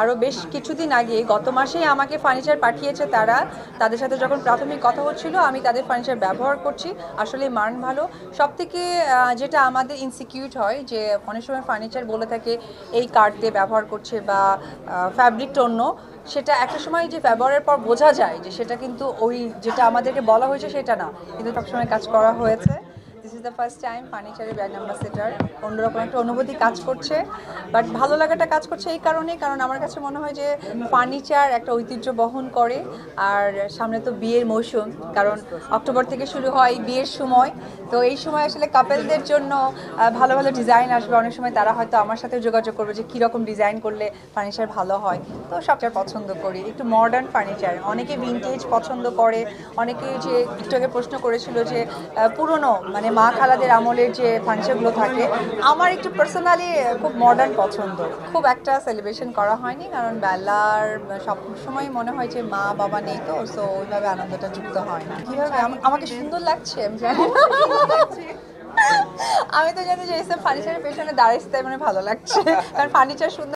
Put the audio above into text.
আরও বেশ কিছুদিন আগে, গত মাসেই আমাকে ফার্নিচার পাঠিয়েছে তারা। তাদের সাথে যখন প্রাথমিক কথা হচ্ছিল, আমি তাদের ফার্নিচার ব্যবহার করছি। আসলে মান ভালো। সব থেকে যেটা আমাদের ইনসিকিউট হয়, যে অনেক সময় ফার্নিচার বলে থাকে, এই কাঠ দিয়ে ব্যবহার করছে বা ফ্যাব্রিকটা অন্য, সেটা একটা সময় যে ব্যবহারের পর বোঝা যায় যে সেটা কিন্তু ওই যেটা আমাদেরকে বলা হয়েছে সেটা না। কিন্তু সবসময় কাজ করা হয়েছে। দ্য ফার্স্ট টাইম ফার্নিচারের ব্র্যান্ড অ্যাম্বাসেডার অন্যরকম একটা অনুভূতি কাজ করছে। বাট ভালো লাগাটা কাজ করছে এই কারণে কারণ আমার কাছে মনে হয় যে ফার্নিচার একটা ঐতিহ্য বহন করে। আর সামনে তো বিয়ের মৌসুম, কারণ অক্টোবর থেকে শুরু হয় বিয়ের সময়। তো এই সময় আসলে কাপেলদের জন্য ভালো ভালো ডিজাইন আসবে। অনেক সময় তারা হয়তো আমার সাথে যোগাযোগ করবে যে কীরকম ডিজাইন করলে ফার্নিচার ভালো হয়। তো সবটা পছন্দ করি। একটু মডার্ন ফার্নিচার অনেকে ভিনটেজ পছন্দ করে। অনেকে যে একটু প্রশ্ন করেছিল যে পুরনো মানে মা খালাদের আমলের যে ফার্নিচারগুলো থাকে, আমার একটু পার্সোনালি খুব মডার্ন পছন্দ। খুব একটা সেলিব্রেশন করা হয়নি, কারণ বেলার সব সময় মনে হয় যে মা, বাবা নেই তো সো ওইভাবে আনন্দটা যুক্ত হয় না। কীভাবে? আমাকে সুন্দর লাগছে, আমি তো জানি যে এসব ফার্নিচারের পেছনে দাঁড়াইতে মানে ভালো লাগছে। কারণ ফার্নিচার সুন্দর